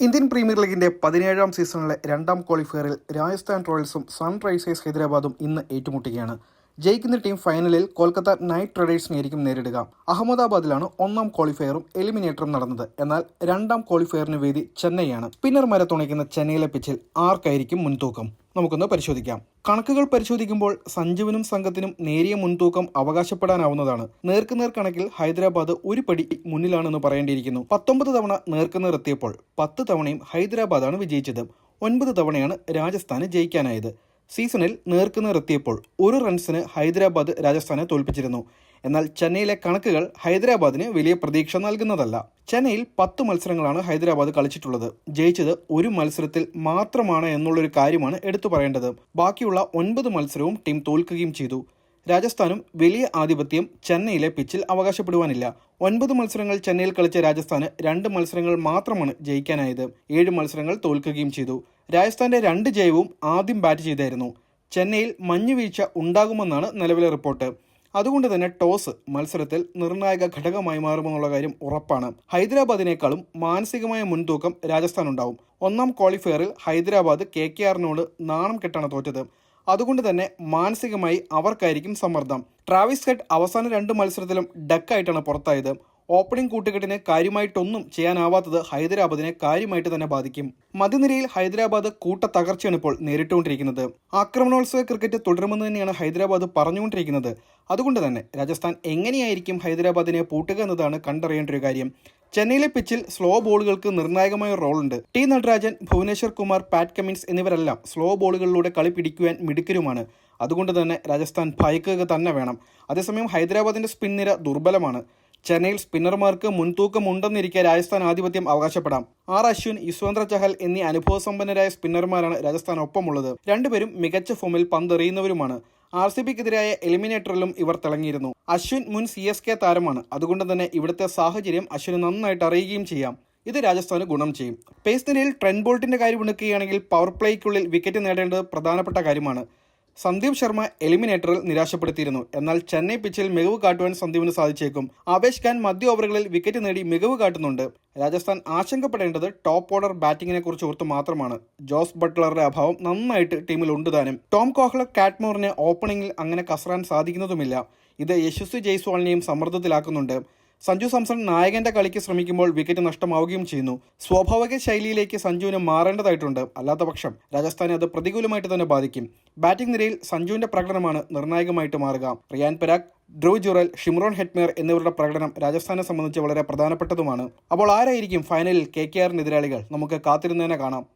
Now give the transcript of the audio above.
Indian premier ലീഗിന്റെ പതിനേഴാം സീസണിലെ രണ്ടാം ക്വാളിഫയറിൽ രാജസ്ഥാൻ റോയൽസും സൺറൈസേഴ്സ് ഹൈദരാബാദും ഇന്ന് ഏറ്റുമുട്ടുകയാണ്. ജയിക്കുന്ന ടീം ഫൈനലിൽ കൊൽക്കത്ത നൈറ്റ് റൈഡേഴ്സിനെയായിരിക്കും നേരിടുക. അഹമ്മദാബാദിലാണ് ഒന്നാം ക്വാളിഫയറും എലിമിനേറ്ററും നടന്നത്. എന്നാൽ രണ്ടാം ക്വാളിഫയറിന് വേദി ചെന്നൈയാണ്. സ്പിന്നർമാരെ തുണയ്ക്കുന്ന ചെന്നൈയിലെ പിച്ചിൽ ആർക്കായിരിക്കും മുൻതൂക്കം? നമുക്കൊന്ന് പരിശോധിക്കാം. കണക്കുകൾ പരിശോധിക്കുമ്പോൾ സഞ്ജുവിനും സംഘത്തിനും നേരിയ മുൻതൂക്കം അവകാശപ്പെടാനാവുന്നതാണ്. നേർക്കുനേർ കണക്കിൽ ഹൈദരാബാദ് ഒരു പടി മുന്നിലാണെന്ന് പറയേണ്ടിയിരിക്കുന്നു. പത്തൊമ്പത് തവണ നേർക്കുനേർ എത്തിയപ്പോൾ പത്ത് തവണയും ഹൈദരാബാദാണ് വിജയിച്ചത്. ഒൻപത് തവണയാണ് രാജസ്ഥാന് ജയിക്കാനായത്. സീസണിൽ നേർക്ക് നിർത്തിയപ്പോൾ ഒരു റൺസിന് ഹൈദരാബാദ് രാജസ്ഥാനെ തോൽപ്പിച്ചിരുന്നു. എന്നാൽ ചെന്നൈയിലെ കണക്കുകൾ ഹൈദരാബാദിന് വലിയ പ്രതീക്ഷ നൽകുന്നതല്ല. ചെന്നൈയിൽ പത്ത് മത്സരങ്ങളാണ് ഹൈദരാബാദ് കളിച്ചിട്ടുള്ളത്. ജയിച്ചത് ഒരു മത്സരത്തിൽ മാത്രമാണ് എന്നുള്ളൊരു കാര്യമാണ് എടുത്തു പറയേണ്ടത്. ബാക്കിയുള്ള ഒൻപത് മത്സരവും ടീം തോൽക്കുകയും ചെയ്തു. രാജസ്ഥാനും വലിയ ആധിപത്യം ചെന്നൈയിലെ പിച്ചിൽ അവകാശപ്പെടുവാനില്ല. ഒൻപത് മത്സരങ്ങൾ ചെന്നൈയിൽ കളിച്ച രാജസ്ഥാന് രണ്ട് മത്സരങ്ങൾ മാത്രമാണ് ജയിക്കാനായത്. ഏഴ് മത്സരങ്ങൾ തോൽക്കുകയും ചെയ്തു. രാജസ്ഥാന്റെ രണ്ട് ജയവും ആദ്യം ബാറ്റ് ചെയ്തായിരുന്നു. ചെന്നൈയിൽ മഞ്ഞുവീഴ്ച ഉണ്ടാകുമെന്നാണ് നിലവിലെ റിപ്പോർട്ട്. അതുകൊണ്ട് തന്നെ ടോസ് മത്സരത്തിൽ നിർണായക ഘടകമായി മാറുമെന്നുള്ള കാര്യം ഉറപ്പാണ്. ഹൈദരാബാദിനേക്കാളും മാനസികമായ മുൻതൂക്കം രാജസ്ഥാൻ ഉണ്ടാവും ഒന്നാം ക്വാളിഫയറിൽ ഹൈദരാബാദ് കെ കെ ആറിനോട് നാണം കെട്ടാണ് തോറ്റത്. അതുകൊണ്ട് തന്നെ മാനസികമായി അവർക്കായിരിക്കും സമ്മർദ്ദം. ട്രാവിസ് ഹെഡ് അവസാന രണ്ട് മത്സരത്തിലും ഡക്കായിട്ടാണ് പുറത്തായത്. ഓപ്പണിംഗ് കൂട്ടുകെട്ടിന് കാര്യമായിട്ടൊന്നും ചെയ്യാനാവാത്തത് ഹൈദരാബാദിനെ കാര്യമായിട്ട് തന്നെ ബാധിക്കും. മധ്യനിരയിൽ ഹൈദരാബാദ് കൂട്ട തകർച്ചയാണ് ഇപ്പോൾ നേരിട്ടുകൊണ്ടിരിക്കുന്നത്. ആക്രമണോത്സവ ക്രിക്കറ്റ് തുടരുമെന്ന് തന്നെയാണ് ഹൈദരാബാദ് പറഞ്ഞുകൊണ്ടിരിക്കുന്നത്. അതുകൊണ്ട് തന്നെ രാജസ്ഥാൻ എങ്ങനെയായിരിക്കും ഹൈദരാബാദിനെ പൂട്ടുക എന്നതാണ് കണ്ടറിയേണ്ട ഒരു കാര്യം. ചെന്നൈയിലെ പിച്ചിൽ സ്ലോ ബോളുകൾക്ക് നിർണായകമായ റോൾ ഉണ്ട്. T Natarajan Bhuvneshwar Kumar Pat Cummins എന്നിവരെല്ലാം slow ബോളുകളിലൂടെ കളി പിടിക്കുവാൻ മിടുക്കരുമാണ്. അതുകൊണ്ട് തന്നെ രാജസ്ഥാൻ ഭയക്കുക തന്നെ വേണം. അതേസമയം ഹൈദരാബാദിന്റെ സ്പിൻ നിര ദുർബലമാണ്. ചെന്നൈയിൽ സ്പിന്നർമാർക്ക് മുൻതൂക്കമുണ്ടെന്നിരിക്കെ രാജസ്ഥാൻ ആധിപത്യം അവകാശപ്പെടാം. ആർ അശ്വിൻ യുസ്വേന്ദ്ര ചഹൽ എന്നീ അനുഭവസമ്പന്നരായ സ്പിന്നർമാരാണ് രാജസ്ഥാൻ ഒപ്പമുള്ളത് രണ്ടുപേരും മികച്ച ഫോമിൽ പന്തെറിയുന്നവരുമാണ്. ആർ സി ബിക്കെതിരായ എലിമിനേറ്ററിലും ഇവർ തിളങ്ങിയിരുന്നു. അശ്വിൻ മുൻ സി എസ് കെ താരമാണ്. അതുകൊണ്ട് തന്നെ ഇവിടുത്തെ സാഹചര്യം അശ്വിന് നന്നായിട്ട് അറിയുകയും ചെയ്യാം. ഇത് രാജസ്ഥാന് ഗുണം ചെയ്യും. പേസ് നിലയിൽ ട്രെൻഡ് ബോൾട്ടിന്റെ കാര്യം എടുക്കുകയാണെങ്കിൽ പവർ പ്ലേക്കുള്ളിൽ വിക്കറ്റ് നേടേണ്ടത് പ്രധാനപ്പെട്ട കാര്യമാണ്. സന്ദീപ് ശർമ്മ എലിമിനേറ്ററിൽ നിരാശപ്പെടുത്തിയിരുന്നു. എന്നാൽ ചെന്നൈ പിച്ചിൽ മികവ് കാട്ടുവാൻ സന്ദീപിന് സാധിച്ചേക്കും. ആവേശ് ഖാൻ മധ്യ ഓവറുകളിൽ വിക്കറ്റ് നേടി മികവ് കാട്ടുന്നുണ്ട്. രാജസ്ഥാൻ ആശങ്കപ്പെടേണ്ടത് ടോപ്പ് ഓർഡർ ബാറ്റിംഗിനെ കുറിച്ച് ഓർത്ത് മാത്രമാണ്. ജോസ് ബട്ട്ലറുടെ അഭാവം നന്നായിട്ട് ടീമിൽ ഉണ്ട് താനും. ടോം കോഹ്ലർ കാറ്റ്മോറിനെ ഓപ്പണിംഗിൽ അങ്ങനെ കസറാൻ സാധിക്കുന്നതുമില്ല. ഇത് യശസ്വി ജയ്സ്വാളിനെയും സമ്മർദ്ദത്തിലാക്കുന്നുണ്ട്. സഞ്ജു സാംസൺ നായകന്റെ കളിക്ക് ശ്രമിക്കുമ്പോൾ വിക്കറ്റ് നഷ്ടമാവുകയും ചെയ്യുന്നു. സ്വാഭാവിക ശൈലിയിലേക്ക് സഞ്ജുവിന് മാറേണ്ടതായിട്ടുണ്ട്. അല്ലാത്തപക്ഷം രാജസ്ഥാനെ അത് പ്രതികൂലമായിട്ട് തന്നെ ബാധിക്കും. ബാറ്റിംഗ് നിരയിൽ സഞ്ജുവിന്റെ പ്രകടനമാണ് നിർണായകമായിട്ട് മാറുക. റിയാൻ പരാഗ് ഡ്രൂ ജുറൽ ഷിമ്രോൺ ഹെറ്റ്മേർ എന്നിവരുടെ പ്രകടനം രാജസ്ഥാനെ സംബന്ധിച്ച് വളരെ പ്രധാനപ്പെട്ടതുമാണ്. അപ്പോൾ ആരായിരിക്കും ഫൈനലിൽ കെ കെ ആറിന് എതിരാളികൾ നമുക്ക് കാത്തിരുന്നതിനെ കാണാം.